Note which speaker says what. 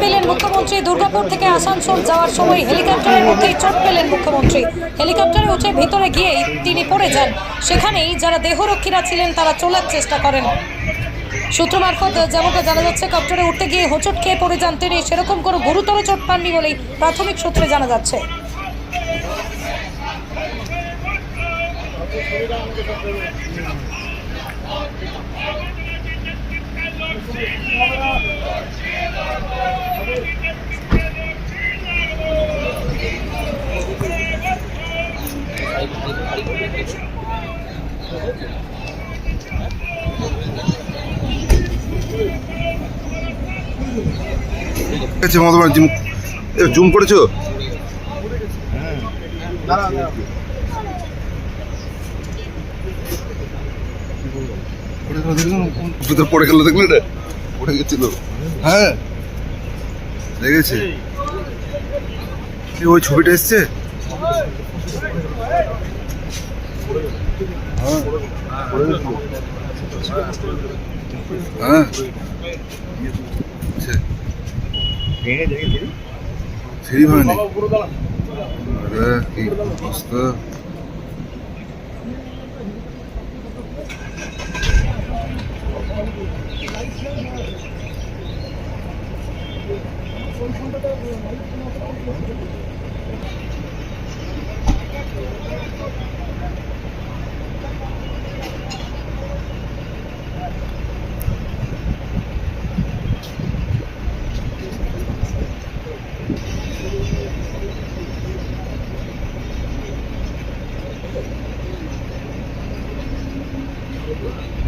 Speaker 1: পেলেন মুখ্যমন্ত্রী। দুর্গাপুর থেকে আসানসোল যাওয়ার সময় হেলিকপ্টারের মধ্যেই চোট পেলেন মুখ্যমন্ত্রী। হেলিকপ্টারে উঠে ভিতরে গিয়েই তিনি পড়ে যান। সেখানেই যারা দেহরক্ষীরা ছিলেন তারা চলার চেষ্টা করেন। সূত্র মারফত যেমনটা জানা যাচ্ছে কপ্টারে উঠতে গিয়ে হোঁচট খেয়ে পড়ে যান তিনি। সেরকম কোনো গুরুতর চোট পাননি বলেই প্রাথমিক সূত্রে জানা যাচ্ছে।
Speaker 2: ঠিক আছে মমতা জুম জুম করেছ? ভিতর পড়ে গেল, দেখলি রে পড়ে গেছিল। হ্যাঁ। লেগেছে। কি ওই ছবিটা এসছে? 세리머니 그래 이스터 Thank you. Thank you.